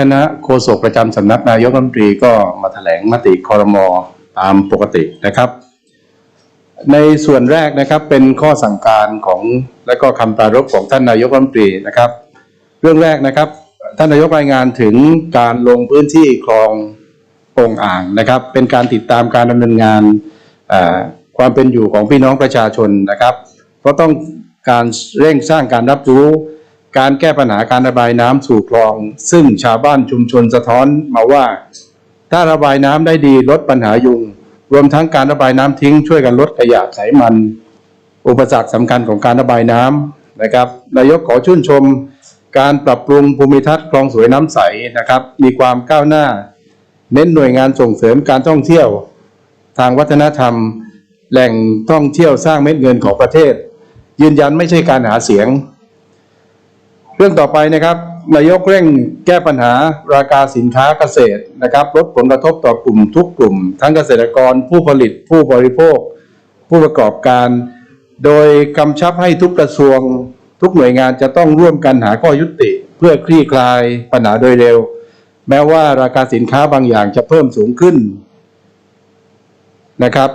คณะโฆษกประจำสำนักนายกรัฐมนตรีก็มาแถลงมติคอรมอตามปกตินะครับ ในส่วนแรกนะครับเป็นข้อสั่งการของและก็คำปรารภของท่านนายกรัฐมนตรีนะครับ เรื่องแรกนะครับ ท่านนายกรายงานถึงการลงพื้นที่คลองโป่งอ่างนะครับ เป็นการติดตามการดำเนินงานความเป็นอยู่ของพี่น้องประชาชนนะครับ เพราะต้องการเร่งสร้างการรับรู้ การแก้ปัญหาการระบายน้ำสู่คลอง ซึ่งชาวบ้านชุมชนสะท้อนมาว่า ถ้าระบายน้ำได้ดีลดปัญหายุง รวมทั้งการระบายน้ำทิ้งช่วยกันลดขยะไขมัน อุปสรรคสำคัญของการระบายน้ำนะครับนายกขอชื่นชม การปรับปรุงภูมิทัศน์คลองสวยน้ำใสนะครับ มีความก้าวหน้า เน้นหน่วยงานส่งเสริมการท่องเที่ยว ทางวัฒนธรรม แหล่งท่องเที่ยวสร้างเม็ดเงินของประเทศ ยืนยันไม่ใช่การหาเสียง เรื่องต่อไปนะครับนายกเร่งแก้ปัญหาราคาสินค้าเกษตรนะครับลดผลกระทบต่อกลุ่มทุกกลุ่ม ทั้งเกษตรกรผู้ผลิตผู้บริโภค ผู้ประกอบการ โดยกำชับให้ทุกกระทรวง ทุกหน่วยงานจะต้องร่วมกันหาข้อยุติ เพื่อคลี่คลายปัญหาโดยเร็ว แม้ว่าราคาสินค้าบางอย่างจะเพิ่มสูงขึ้นนะครับ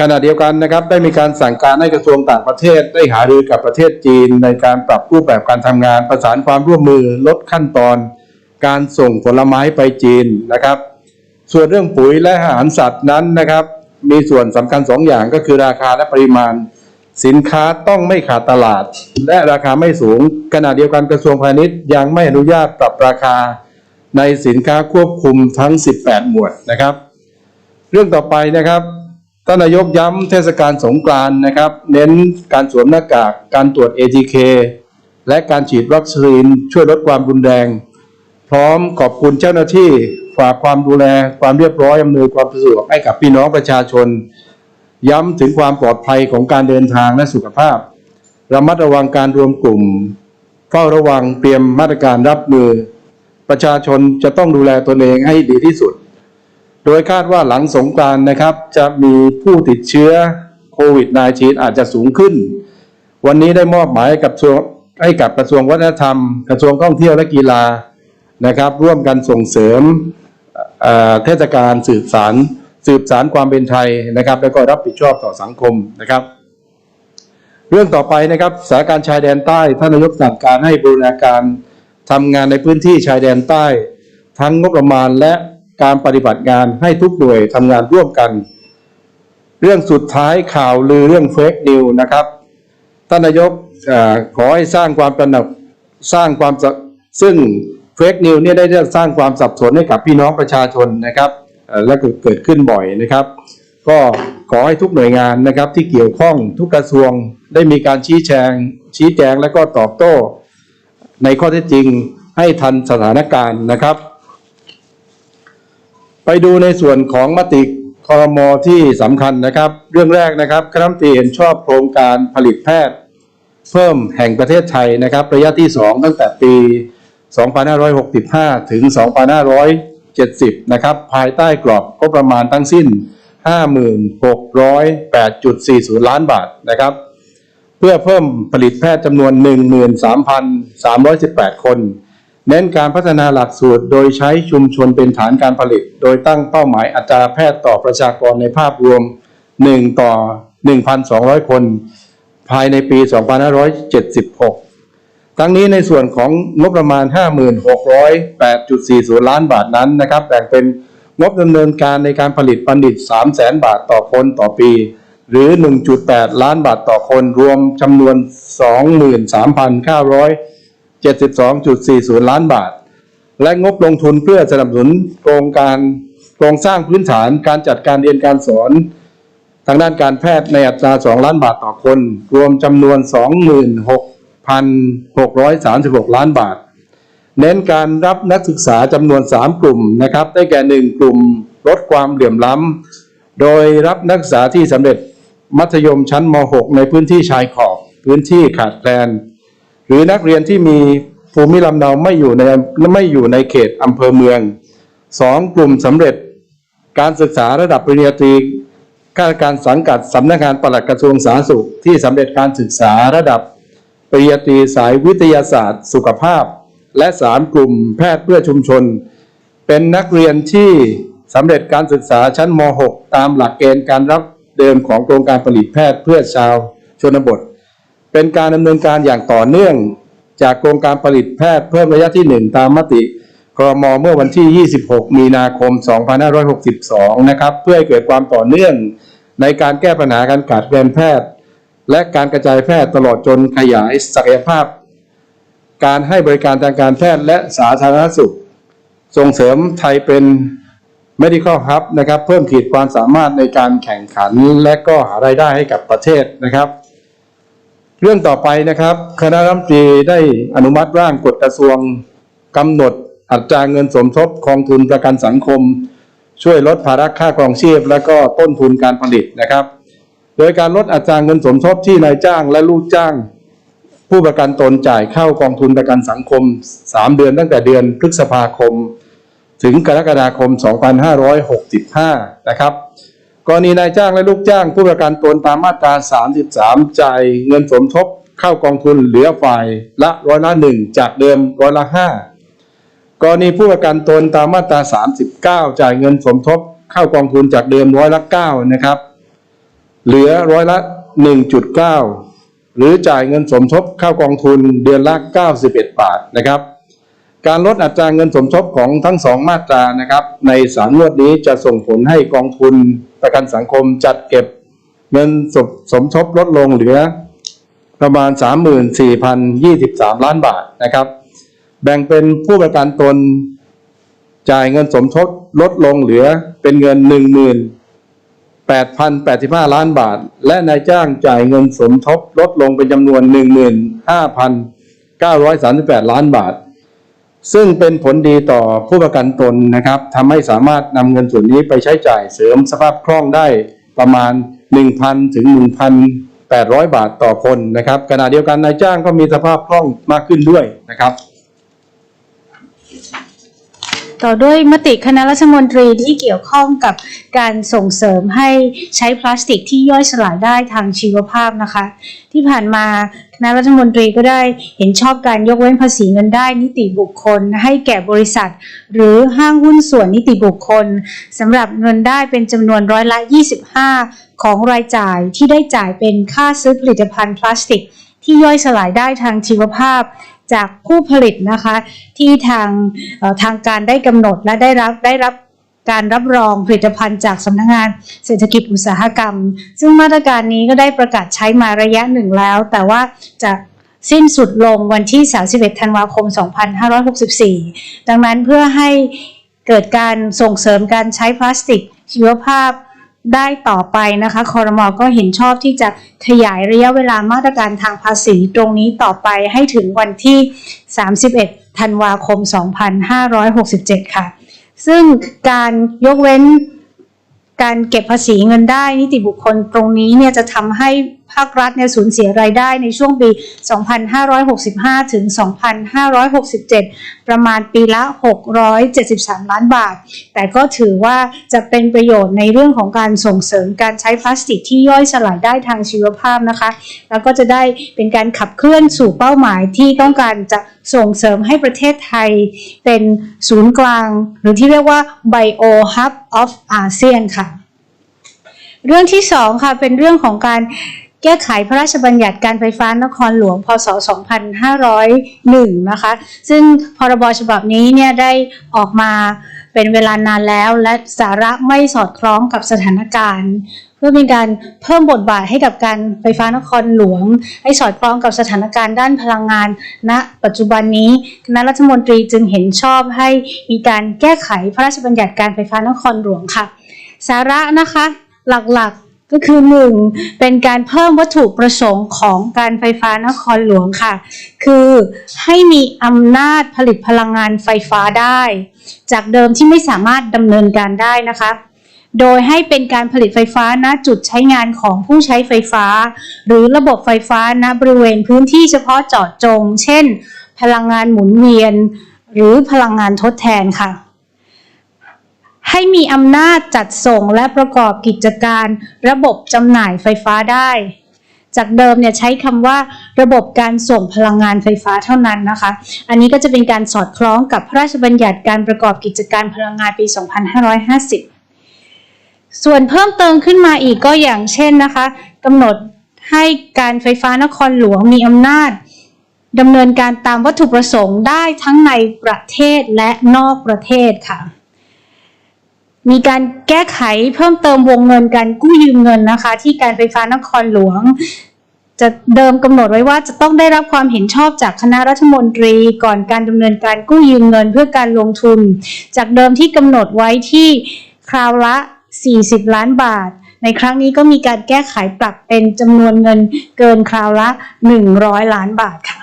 ขณะเดียวกันนะครับได้มีการสั่งการให้กระทรวงต่างประเทศได้หารือกับประเทศจีน ในการปรับรูปแบบการทำงานประสานความร่วมมือลดขั้นตอน การส่งผลไม้ไปจีนนะครับ ส่วนเรื่องปุ๋ยและอาหารสัตว์นั้นนะครับ มีส่วนสำคัญสองอย่างก็คือราคาและปริมาณ สินค้าต้องไม่ขาดตลาด และราคาไม่สูง ขณะเดียวกันกระทรวงพาณิชย์ยังไม่อนุญาตปรับราคา ในสินค้าควบคุมทั้ง 18 หมวดนะครับ เรื่องต่อไปนะครับ ท่านนายกย้ำเทศกาลสงกรานต์นะครับ เน้นการสวมหน้ากาก การตรวจ ATK และการฉีดวัคซีนช่วยลดความรุนแรง พร้อมขอบคุณเจ้าหน้าที่ฝากความดูแลความเรียบร้อยอำนวยความสะดวกให้กับพี่น้องประชาชน ย้ำถึงความปลอดภัยของการเดินทางและสุขภาพ ระมัดระวังการรวมกลุ่ม เฝ้าระวังเตรียมมาตรการรับมือ ประชาชนจะต้องดูแลตนเองให้ดีที่สุด โดยคาดว่าหลังสงกรานต์นะครับ จะมีผู้ติดเชื้อโควิด -19 อาจจะสูงขึ้น วันนี้ได้มอบหมายให้กับกระทรวงให้กับกระทรวงวัฒนธรรม กระทรวงท่องเที่ยวและกีฬานะครับ ร่วมกันส่งเสริมเทศกาลสืบสารสืบสารความเป็นไทยนะครับ แล้วก็รับผิดชอบต่อสังคมนะครับ เรื่องต่อไปนะครับสถานการณ์ชายแดนใต้ท่านนายกสั่งการให้บูรณาการทำงานในพื้นที่ชายแดนใต้ ทั้งงบประมาณและ การปฏิบัติงานให้ทุกหน่วยทำงานร่วมกัน เรื่องสุดท้ายข่าวลือเรื่องเฟกนิวนะครับท่านนายกอขอให้สร้างความตระหนักสร้างความซึ่งเฟกนิวเนี่ยได้สร้างความสับสนให้กับพี่น้องประชาชนนะครับและเกิดขึ้นบ่อยนะครับ ก็ขอให้ทุกหน่วยงานนะครับที่เกี่ยวข้องทุกกระทรวงได้มีการชี้แจง ชี้แจงและก็ตอบโต้ ในข้อเท็จจริงให้ทันสถานการณ์นะครับ ไปดูในส่วนของมติคอรมอที่สำคัญนะครับ เรื่องแรกนะครับคณะมตรีเห็นชอบโครงการผลิตแพทย์ เพิ่มแห่งประเทศไทยนะครับ ระยะที่ 2 ตั้งแต่ปี 2565 ถึง 2570 นะครับ ภายใต้กรอบก็ประมาณทั้งสิ้น 5608.40 ล้านบาทนะครับ เพื่อเพิ่มผลิตแพทย์จำนวน 13,318 คน เน้นการพัฒนาหลักสูตร โดยใช้ชุมชนเป็นฐานการผลิต โดยตั้งเป้าหมายอัตราแพทย์ต่อประชากรในภาพรวม 1 ต่อ 1,200 คน ภายในปี 2576 ทั้งนี้ในส่วนของงบประมาณ 5608.40 ล้านบาทนั้นนะครับแบ่งเป็นงบดำเนินการในการผลิตบัณฑิต 300,000 บาทต่อคนต่อปี หรือ 1.8 ล้านบาทต่อคนรวมจำนวน 72.40 ล้านบาท และงบลงทุนเพื่อสนับสนุนโครงการโครงสร้างพื้นฐานการจัดการเรียนการสอน ทางด้านการแพทย์ในอัตรา 2 ล้านบาทต่อคน รวมจำนวน 26,636 ล้านบาท เน้นการรับนักศึกษาจำนวน 3 กลุ่มนะครับ ได้แก่ 1 กลุ่มลดความเหลื่อมล้ำ โดยรับนักศึกษาที่สำเร็จมัธยมชั้นม .6 ในพื้นที่ชายขอบ พื้นที่ขาดแคลน หรือนักเรียนที่มีภูมิลำเนาไม่อยู่ในไม่อยู่ในเขตอำเภอเมือง 2 กลุ่มสำเร็จ การศึกษาระดับปริญญาตรีข้าราชการสังกัดสำนักงานปลัดกระทรวงสาธารณสุข ที่สำเร็จการศึกษาระดับปริญญาตรีสายวิทยาศาสตร์ สุขภาพ และ 3 กลุ่มแพทย์เพื่อชุมชน เป็นนักเรียนที่สำเร็จการศึกษาชั้นม .6 ตามหลักเกณฑ์การรับเดิมของโครงการผลิตแพทย์เพื่อชาวชนบท เป็นการดำเนินการอย่างต่อเนื่องจากโครงการผลิตแพทย์เพิ่มระยะที่ 1 ตามมติครมเมื่อวันที่ 26 มีนาคม 2562 นะครับ เพื่อให้เกิดความต่อเนื่องในการแก้ปัญหาการขาดแคลนแพทย์ และการกระจายแพทย์ตลอดจนขยายศักยภาพ การให้บริการทางการแพทย์และสาธารณสุข ส่งเสริมไทยเป็น medical hub นะครับ เพิ่มขีดความสามารถในการแข่งขันและก็หารายได้ให้กับประเทศนะครับ เรื่องต่อไปนะครับ คณะรัฐมนตรีได้อนุมัติร่างกฎกระทรวงกำหนดอัตราเงินสมทบกองทุนประกันสังคม ช่วยลดภาระค่าครองชีพ และก็ต้นทุนการผลิตนะครับ โดยการลดอัตราเงินสมทบที่นายจ้างและลูกจ้าง ผู้ประกันตนจ่ายเข้ากองทุนประกันสังคม 3 เดือนตั้งแต่เดือนพฤษภาคม ถึงกรกฎาคม 2565 นะครับ กรณีนายจ้างและลูกจ้างผู้ประกันตนตามมาตรา 33 จ่ายเงินสมทบเข้ากองทุนเหลือฝ่ายละร้อยละหนึ่งจากเดิมร้อยละห้ากรณีผู้ประกันตนตามมาตรา 39 จ่ายเงินสมทบเข้ากองทุนจากเดิมร้อยละ9นะครับ เหลือร้อยละ 1.9 หรือจ่ายเงินสมทบเข้ากองทุนเดือนละ 91 บาทนะครับ การลดอัตราเงินสมทบของทั้งสองมาตรานะครับ ในสามงวดนี้จะส่งผลให้กองทุน ประกันสังคมจัดเก็บเงินสมสมทบลดลงเหลือประมาณ 34,023 ล้านบาทนะครับ แบ่งเป็นผู้ประกันตนจ่ายเงินสมทบลดลงเหลือเป็นเงิน 18,085 ล้านบาท และนายจ้างจ่ายเงินสมทบลดลงเป็นจำนวน 15,938 ล้านบาท ซึ่งเป็นผลดีต่อผู้ประกันตนนะครับทำให้สามารถนำเงินส่วนนี้ไปใช้จ่ายเสริมสภาพคล่องได้ประมาณ 1,000 ถึง 1,800 บาทต่อคนนะครับขณะเดียวกันนายจ้างก็มีสภาพคล่องมากขึ้นด้วยนะครับ ต่อด้วยมติคณะรัฐมนตรีที่เกี่ยวข้องกับการส่งเสริมให้ใช้พลาสติกที่ย่อยสลายได้ทางชีวภาพนะคะ ที่ผ่านมาคณะรัฐมนตรีก็ได้เห็นชอบการยกเว้นภาษีเงินได้นิติบุคคล ให้แก่บริษัท หรือห้างหุ้นส่วนนิติบุคคลสำหรับเงินได้เป็นจำนวนร้อยละ 25 ของรายจ่ายที่ได้จ่ายเป็นค่าซื้อผลิตภัณฑ์พลาสติกที่ย่อยสลายได้ทางชีวภาพ จากผู้ผลิตนะคะ ที่ทางทางการได้กำหนดและได้รับได้รับการรับรองผลิตภัณฑ์จากสำนักงานเศรษฐกิจอุตสาหกรรม ซึ่งมาตรการนี้ก็ได้ประกาศใช้มาระยะหนึ่งแล้ว แต่ว่าจะสิ้นสุดลงวันที่ 31 ธันวาคม 2564 ดังนั้นเพื่อให้เกิดการส่งเสริมการใช้พลาสติกชีวภาพ ได้ต่อไปนะคะคอรมอก็เห็นชอบที่จะขยายระยะเวลามาตรการทางภาษีตรงนี้ต่อไปให้ถึงวันที่ 31 ธันวาคม 2567 ค่ะ ซึ่งการยกเว้นการเก็บภาษีเงินได้นิติบุคคลตรงนี้เนี่ยจะทำให้ภาครัฐเนี่ยสูญเสียรายได้ในช่วงปี 2565 ถึง 2567 ประมาณปีละ 673 ล้านบาท แต่ก็ถือว่าจะเป็นประโยชน์ในเรื่องของการส่งเสริมการใช้พลาสติกที่ย่อยสลายได้ทางชีวภาพนะคะ แล้วก็จะได้เป็นการขับเคลื่อนสู่เป้าหมายที่ต้องการจะส่งเสริมให้ประเทศไทยเป็นศูนย์กลาง หรือที่เรียกว่า Bio Hub of ASEAN ค่ะ เรื่องที่สองค่ะเป็นเรื่องของการ แก้ไขพระราชบัญญัติการไฟฟ้านครหลวง พศ 2501 นะคะ ซึ่งพรบฉบับนี้เนี่ยได้ออกมาเป็นเวลานานแล้ว และสาระไม่สอดคล้องกับสถานการณ์ เพื่อเป็นการเพิ่มบทบาทให้กับการไฟฟ้านครหลวง ให้สอดคล้องกับสถานการณ์ด้านพลังงานณปัจจุบันนี้คณะรัฐมนตรีจึงเห็นชอบให้มีการแก้ไขพระราชบัญญัติการไฟฟ้านครหลวงค่ะ สาระนะคะหลักๆ ก็คือ 1. เป็นการเพิ่มวัตถุประสงค์ของการไฟฟ้านครหลวงค่ะ คือให้มีอำนาจผลิตพลังงานไฟฟ้าได้ จากเดิมที่ไม่สามารถดำเนินการได้นะคะ โดยให้เป็นการผลิตไฟฟ้าณจุดใช้งานของผู้ใช้ไฟฟ้า หรือระบบไฟฟ้าณบริเวณพื้นที่เฉพาะเจาะจง เช่น พลังงานหมุนเวียน หรือพลังงานทดแทนค่ะ ให้มีอำนาจจัดส่งและประกอบกิจการระบบจำหน่ายไฟฟ้าได้ จากเดิมเนี่ยใช้คำว่าระบบการส่งพลังงานไฟฟ้าเท่านั้นนะคะ อันนี้ก็จะเป็นการสอดคล้องกับพระราชบัญญัติการประกอบกิจการพลังงานปี 2550 ส่วนเพิ่มเติมขึ้นมาอีกก็อย่างเช่นนะคะกำหนดให้การไฟฟ้านครหลวงมีอำนาจดำเนินการตามวัตถุประสงค์ได้ทั้งในประเทศและนอกประเทศค่ะ มีการแก้ไขเพิ่มเติมวงเงินการกู้ยืมเงินนะคะ ที่การไฟฟ้านครหลวง จะเดิมกำหนดไว้ว่าจะต้องได้รับความเห็นชอบจากคณะรัฐมนตรีก่อนการดำเนินการกู้ยืมเงินเพื่อการลงทุน จากเดิมที่กำหนดไว้ที่คราวละ 40 ล้านบาท ในครั้งนี้ก็มีการแก้ไขปรับเป็นจำนวนเงินเกินคราวละ 100 ล้านบาทค่ะ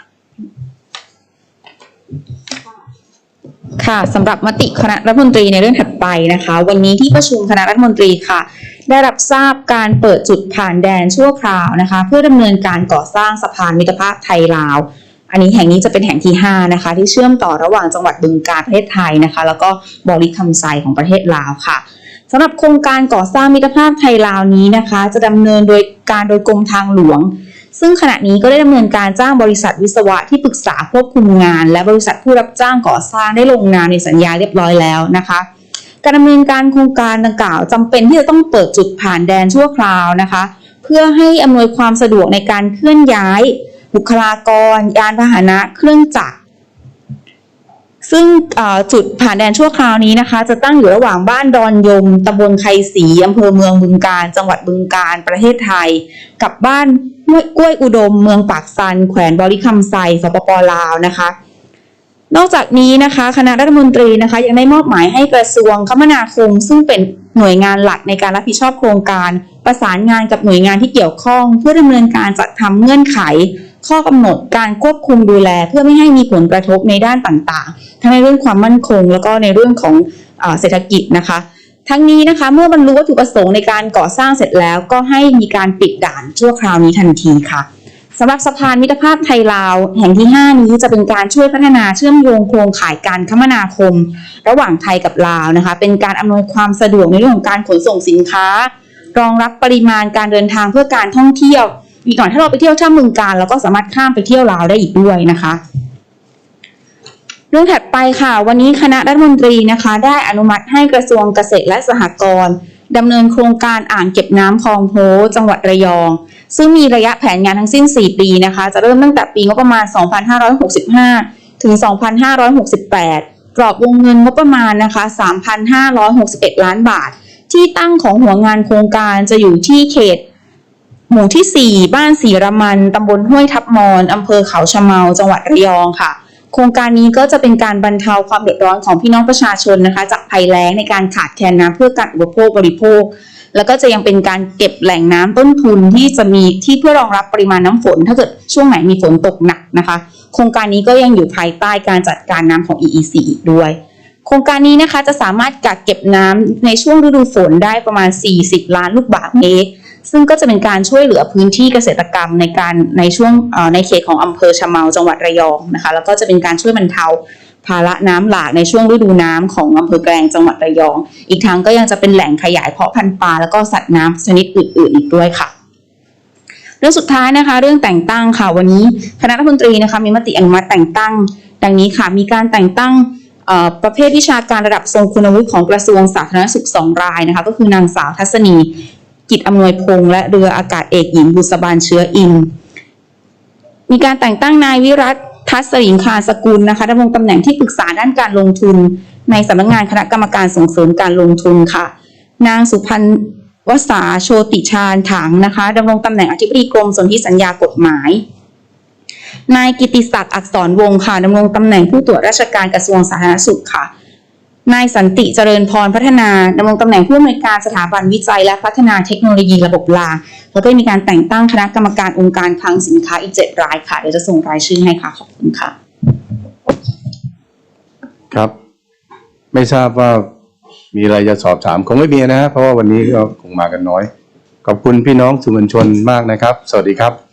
ค่ะสำหรับมติคณะรัฐมนตรีในเรื่องถัดไปนะคะ วันนี้ที่ประชุมคณะรัฐมนตรีค่ะ ได้รับทราบการเปิดจุดผ่านแดนชั่วคราวนะคะ เพื่อดำเนินการก่อสร้างสะพานมิตรภาพไทยลาว อันนี้แห่งนี้จะเป็นแห่งที่ 5 นะคะ ที่เชื่อมต่อระหว่างจังหวัดบึงกาฬประเทศไทยนะคะ แล้วก็บริคำไซของประเทศลาวค่ะสำหรับโครงการก่อสร้างมิตรภาพไทยลาวนี้นะคะ จะดำเนินโดยการโดยกรมทางหลวง ซึ่งขณะนี้ก็ได้ดำเนินการจ้างบริษัทวิศวะที่ปรึกษาควบคุมงาน และบริษัทผู้รับจ้างก่อสร้างได้ลงนามในสัญญาเรียบร้อยแล้วนะคะการดำเนินการโครงการดังกล่าวจำเป็นที่จะต้องเปิดจุดผ่านแดนชั่วคราวนะคะ เพื่อให้อำนวยความสะดวกในการเคลื่อนย้าย บุคลากร ยานพาหนะ เครื่องจักร ซึ่งจุดผ่านแดนชั่วคราวนี้นะคะ จะตั้งอยู่ระหว่างบ้านดอนยมตำบลไคศรีอำเภอเมืองบึงกาฬจังหวัดบึงกาฬประเทศไทย กับบ้านห้วยกล้วยอุดม เมืองปากซัน แขวนบริคำไซสปปลาวนะคะนอกจากนี้นะคะคณะรัฐมนตรีนะคะ ยังได้มอบหมายให้กระทรวงคมนาคม ซึ่งเป็นหน่วยงานหลักในการรับผิดชอบโครงการ ประสานงานกับหน่วยงานที่เกี่ยวข้อง เพื่อดำเนินการจัดทำเงื่อนไข ข้อกำหนดการควบคุมดูแล เพื่อไม่ให้มีผลกระทบในด้านต่างๆ ทั้งในเรื่องความมั่นคง แล้วก็ในเรื่องของเออเศรษฐกิจนะคะทั้งนี้นะคะเมื่อบรรลุวัตถุประสงค์ในการก่อสร้างเสร็จแล้ว ก็ให้มีการปิดด่านชั่วคราวนี้ทันทีค่ะสำหรับสะพานมิตรภาพไทยลาวแห่งที่ 5 นี้จะเป็นการช่วยพัฒนาเชื่อมโยงโครงข่ายการคมนาคม ระหว่างไทยกับลาวนะคะ เป็นการอำนวยความสะดวกในเรื่องของการขนส่งสินค้า รองรับปริมาณการเดินทางเพื่อการท่องเที่ยว อีกหน่อยถ้าเราไปเที่ยวท่าเมืองการเราก็สามารถข้ามไปเที่ยวลาวได้อีกด้วยนะคะ เรื่องถัดไปค่ะ วันนี้คณะรัฐมนตรีนะคะ ได้อนุมัติให้กระทรวงเกษตรและสหกรณ์ดำเนินโครงการอ่างเก็บน้ำคลองโพจังหวัดระยอง ซึ่งมีระยะแผนงานทั้งสิ้น 4 ปีนะคะ จะเริ่มตั้งแต่ปีงบประมาณ 2565 ถึง 2568 กรอบวงเงินงบประมาณนะคะ 3,561 ล้านบาท ที่ตั้งของหัวงานโครงการจะอยู่ที่เขต หมู่ที่ 4 บ้านสีระมัน ตำบลห้วยทับมอนอำเภอเขาชะเมา จังหวัดระยองค่ะ โครงการนี้ก็จะเป็นการบรรเทาความเดือดร้อนของพี่น้องประชาชนนะคะ จากภัยแล้งในการขาดแคลนน้ำเพื่อการอุปโภคบริโภค แล้วก็จะยังเป็นการเก็บแหล่งน้ำต้นทุนที่จะมีที่เพื่อรองรับปริมาณน้ำฝน ถ้าเกิดช่วงไหนมีฝนตกหนักนะคะ โครงการนี้ก็ยังอยู่ภายใต้การจัดการน้ำของ EEC อีกด้วยโครงการนี้นะคะจะสามารถกักเก็บน้ำในช่วงฤดูฝนได้ประมาณ 40 ล้านลูกบาศก์เมตร ซึ่งก็จะเป็นการช่วยเหลือพื้นที่เกษตรกรรมในการในช่วงในเขตของอำเภอชะเมาจังหวัดระยองนะคะ แล้วก็จะเป็นการช่วยบรรเทาภาระน้ำหลากในช่วงฤดูน้ำของอำเภอแกลงจังหวัดระยอง อีกทั้งก็ยังจะเป็นแหล่งขยายเพาะพันธุ์ปลาแล้วก็สัตว์น้ำชนิดอื่น ๆ อีกด้วยค่ะเรื่องสุดท้ายนะคะ เรื่องแต่งตั้งค่ะวันนี้คณะรัฐมนตรีนะคะมีมติอนุมัติแต่งตั้ง ดังนี้ค่ะ มีการแต่งตั้งประเภทวิชาการระดับทรงคุณวุฒิของกระทรวงสาธารณสุขสองรายนะคะ ก็คือนางสาวทัศนี กิจอำนวยพงษ์และเรืออากาศเอกหญิงบุษบาลเชื้ออิน มีการแต่งตั้งนายวิรัตทัศริงคาสกุลนะคะดำรงตำแหน่งที่ปรึกษาด้านการลงทุน ในสำนักงานคณะกรรมการส่งเสริมการลงทุนค่ะ นางสุพันวสาโชติชาญถังนะคะดำรงตำแหน่งอธิบดีกรมสนธิสัญญากฎหมาย นายกิติศักดิ์อักษรวงศ์ค่ะดำรงตำแหน่งผู้ตรวจราชการกระทรวงสาธารณสุขค่ะ นายสันติเจริญพรพัฒนาดำรงตำแหน่งผู้อำนวยการสถาบันวิจัยและพัฒนาเทคโนโลยีระบบรางแล้วก็มีการแต่งตั้งคณะกรรมการองค์การคลังสินค้าอีกเจ็ดรายค่ะ เดี๋ยวจะส่งรายชื่อให้ค่ะ ขอบคุณค่ะ ครับ ไม่ทราบว่ามีอะไรจะสอบถาม คงไม่มีนะเพราะว่าวันนี้ก็คงมากันน้อย ขอบคุณพี่น้องสื่อมวลชนมากนะครับ สวัสดีครับ